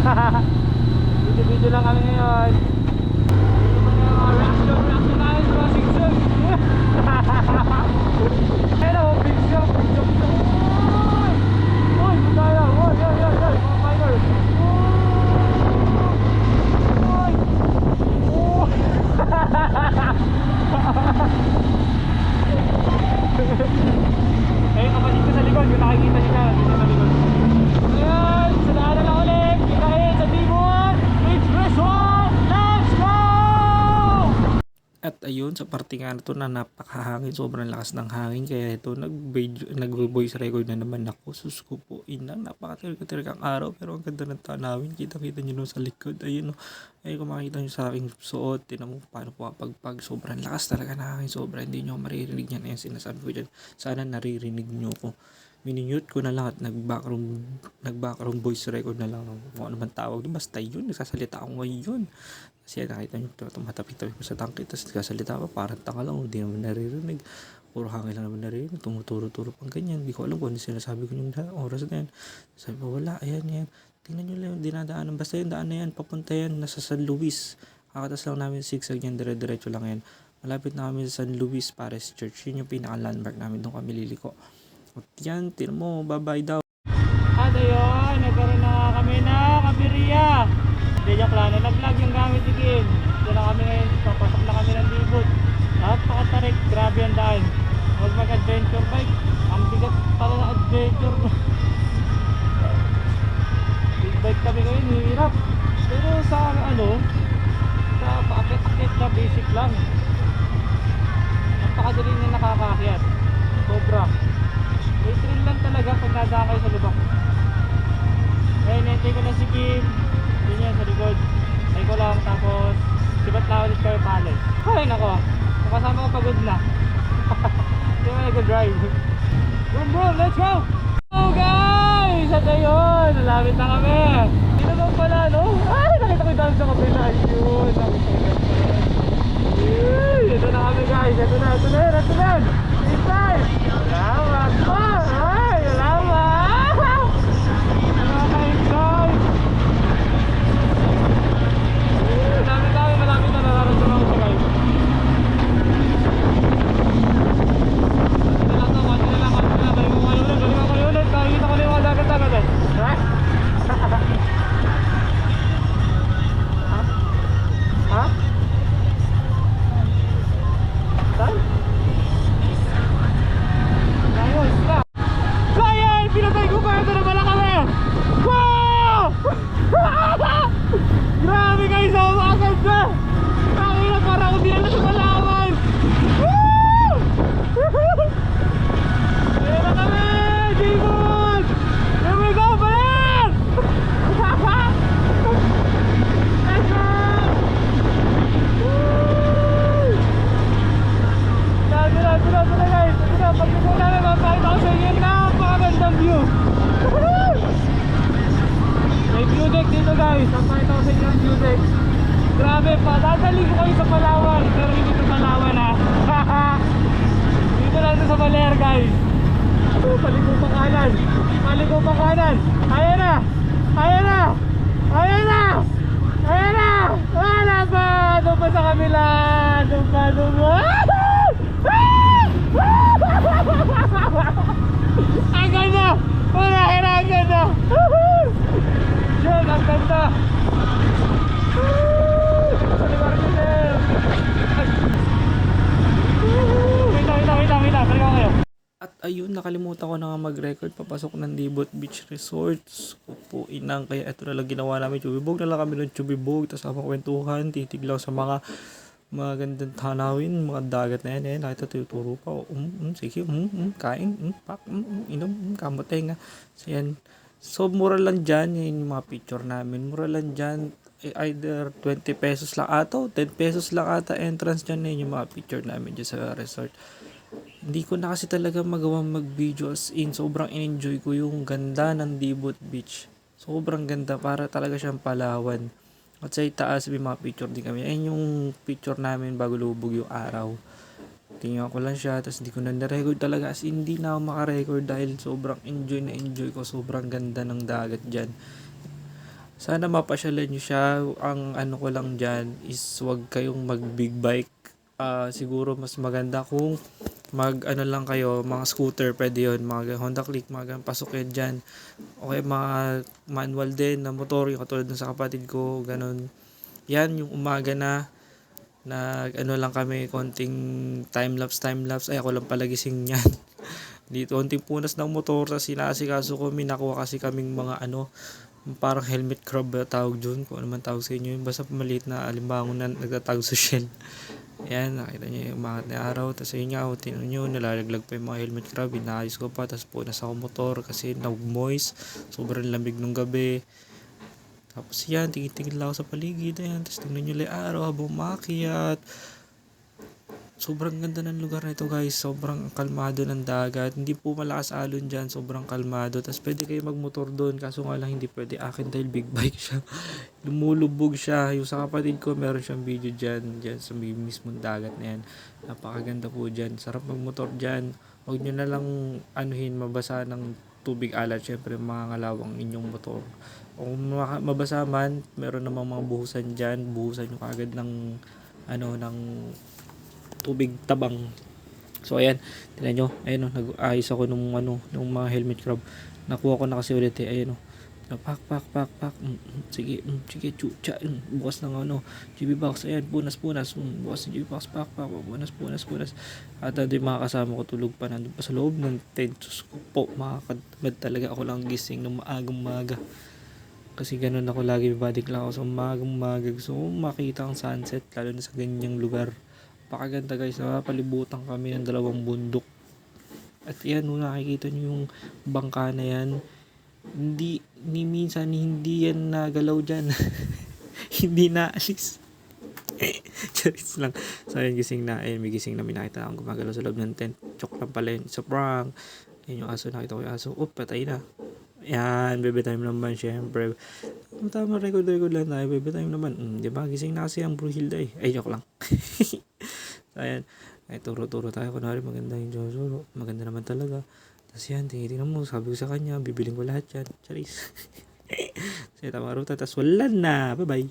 video-video lang kami ngayon. Eh, kapatid ko sa likod, yung nakikita niyo na, dito sa likod. Ayan, sanahan na lang ulit. Kita kayo sa Timon. It's Resort. Let's go! At ayun, sa parte nga na to na napakahangin, sobrang lakas ng hangin. Kaya ito, nag-video- nag-voice record na naman ako. Sus ko po, inang napakatirik ang araw. Pero ang ganda ng tanawin. Kita-kita nyo nun sa likod. Ayun, no. Ay, kung makikita nyo sa aking suot, tinan mo paano po kapag pag sobrang lakas talaga ng hangin. Sobra, hindi nyo maririnig yan. Ayan, sinasabi ko dyan. Sana naririnig nyo ko. Minute ko na lang at nag-backroom, nag-backroom voice record na lang kung ano man tawag. Basta yun, nagsasalita ako ngayon. Kasi nakita nyo, tumatapik-tapik ko sa tangke, tapos nagsasalita pa, parang tanga lang, hindi naman naririnig. Puro hangin lang naman naririnig, tumuturo-turo pang ganyan. Hindi ko alam kung ano sinasabi ko yung oras na yan. Sabi ko, wala, ayan, yan. Tingnan nyo lang yung. Basta yung daan na yan, papunta yan, nasa San Luis. Kakatas lang namin zigzag yan, dire-diretso lang yan. Malapit na kami sa San Luis Paris Church. Yun yung pinaka-landmark namin, doon kami liliko. At yan, tinan mo, bye-bye daw. Hindi joke lang, nalaglag yung gamit ni Kim. Dito na kami ngayon, papasok na kami ng libot. Napakatarik, grabe ang daan. Huwag mag-adventure bike. Ang bigat pala ng adventure. Big bike kami ngayon, hirap. Pero sa ano, sa paakit-akit na basic lang. Napakadali na nakakakyat. Ay, nako. Kasama ko pagod na. Hindi mo nag-drive. Boom, boom, let's go! Go guys! At ayun, nalapit na kami. Dito naman pala, no? Ay, nakita ko yung dami sa kapila. Ayun, nakita ko yung! Ito na kami guys. Ito na, ito na, ito na. yun. Inside! Salamat po! Ay, salamat! Mga ka-inside! Ayun, Dami dami malapit na nararamdaman ko guys. Konti na lang to, konti na lang, konti na lang. Galing mo kayo ulit, galing mo kayo ulit. Nakikita ko na yung mga dagat-dagat eh. Ha? Ha? Ha? Saan? Ayos na. So ayan, pinatay ko pa ito na pala kami. Wow! Grabe guys, ang mga ganda. Ang na para ako dinala sa Palawan. Woo! Ayan na kami, Jimon! Here we go, balik! Let's go! Woo! Ito na, guys. Ito na, pagkakita namin, mapakita ko sa inyo yung napakagandang view. May view deck dito guys. Mapakita ko sa inyo ang view deck. Grabe pa, dadali ko kayo sa Palawan. Pero hindi sa Palawan ha. dito lang ito sa Baler guys. Oh, paliko pa kanan. Paliko pa kanan. Ayan na. Ayan na. Ayan na. Ayan na. Wala pa. Doon pa sa kabila. Doon pa, doon pa ganda! Wala na ang ganda! Yun, ang ganda! Sa lugar nyo, sir! Wait lang, wait lang, wait lang, wait lang. Balik ako kayo. At ayun, nakalimutan ko na nga mag-record papasok ng Libot Beach Resorts. Kupo inang, kaya ito na lang ginawa namin. Chubibog na lang kami ng chubibog. Tapos habang kwentuhan, titig lang sa mga magandang tanawin, mga dagat na yan. Eh, nakita tuturo pa. Oh, um, um, sige, um, um, kain, um, pak, um, um, inom, um, kamotenga. So yan. So, mura lang dyan. Yan yung mga picture namin. Mura lang dyan. Eh, either 20 pesos lang ata o 10 pesos lang ata entrance dyan. Yan yung mga picture namin dyan sa resort hindi ko na kasi talaga magawa mag-video as in. Sobrang enjoy ko yung ganda ng Dibot Beach. Sobrang ganda. Para talaga siyang Palawan. At sa itaas, may mga picture din kami. Ayun yung picture namin bago lubog yung araw. Tingnan ko lang siya. Tapos hindi ko na na-record talaga. As in, hindi na ako makarecord dahil sobrang enjoy na enjoy ko. Sobrang ganda ng dagat dyan. Sana mapasyalan nyo siya. Ang ano ko lang dyan is wag kayong mag big bike. Ah, siguro mas maganda kung mag ano lang kayo, mga scooter, pwede yun. Mga Honda Click, mga ganun, pasok yan dyan. Okay, mga manual din na motor, yung katulad ng sa kapatid ko, ganun. Yan, yung umaga na, nag ano lang kami, konting time lapse, time lapse. Ay, ako lang pala gising niyan. Dito, konting punas ng motor, tapos sinasikaso ko, may nakuha kasi kaming mga ano, parang helmet crab tawag dun, kung ano man tawag sa inyo, basta maliit na alimbangon na nagtatawag sa shell. Ayan, nakita niyo yung umangat na araw. Tapos yun nga, oh, tinan nyo, nalalaglag pa yung mga helmet crab. Inaayos ko pa. Tapos punas ako motor kasi nag-moist. Sobrang lamig nung gabi. Tapos yan, tingin-tingin lang ako sa paligid. Ayan, tapos tingnan nyo lang araw habang umakyat. Sobrang ganda ng lugar na ito guys. Sobrang kalmado ng dagat. Hindi po malakas alon dyan. Sobrang kalmado. Tapos pwede kayo magmotor doon. Kaso nga lang hindi pwede akin dahil big bike siya. Lumulubog siya. Yung sa kapatid ko meron siyang video dyan. Dyan sa mismong dagat na yan. Napakaganda po dyan. Sarap magmotor dyan. Huwag nyo na lang anuhin mabasa ng tubig alat. Siyempre mga ngalawang inyong motor. Kung mabasa man, meron namang mga buhusan dyan. Buhusan nyo kagad ng ano ng tubig tabang. So ayan, tingnan nyo, ayun oh, nag-ayos ako nung ano, nung mga helmet crab. Nakuha ko na kasi ulit eh, ayun oh. Na pak pak pak pak. Mm, mm, sige, mm, sige, chucha. Mm, bukas ng ano, GB box. Ayan, punas punas. Mm, bukas ng GB box pak pak. Punas punas punas. At uh, yung mga kasama ko tulog pa nandun pa sa loob ng tent. Diyos ko po, makakadmad talaga ako lang gising ng maagang maga. Kasi ganun ako lagi badik lang ako sa umagang umaga. Gusto makita ang sunset lalo na sa ganyang lugar. Pakaganda guys, napapalibutan kami ng dalawang bundok. At yan, nung nakikita nyo yung bangka na yan, hindi, ni minsan hindi yan nagalaw dyan. hindi naalis. Charis lang. So, ayun, gising na. Ayun, may gising na may nakita akong gumagalaw sa loob ng tent. Joke lang pala yun. It's a prank. Ayun yung aso, nakita ko yung aso. Oh, patay na. Yan, baby time naman, syempre. Tama, record-record lang tayo. Baby time naman. Mm, di ba? Gising na kasi ang Bruhilda eh. Ay, joke lang. ayan. Ay, turo-turo tayo. Kunwari, maganda yung Jojo. Maganda naman talaga. Tapos yan, tinitingnan mo. Sabi ko sa kanya, bibiling ko lahat yan. Charis. Kasi tama ruta. Tapos wala na. Bye-bye.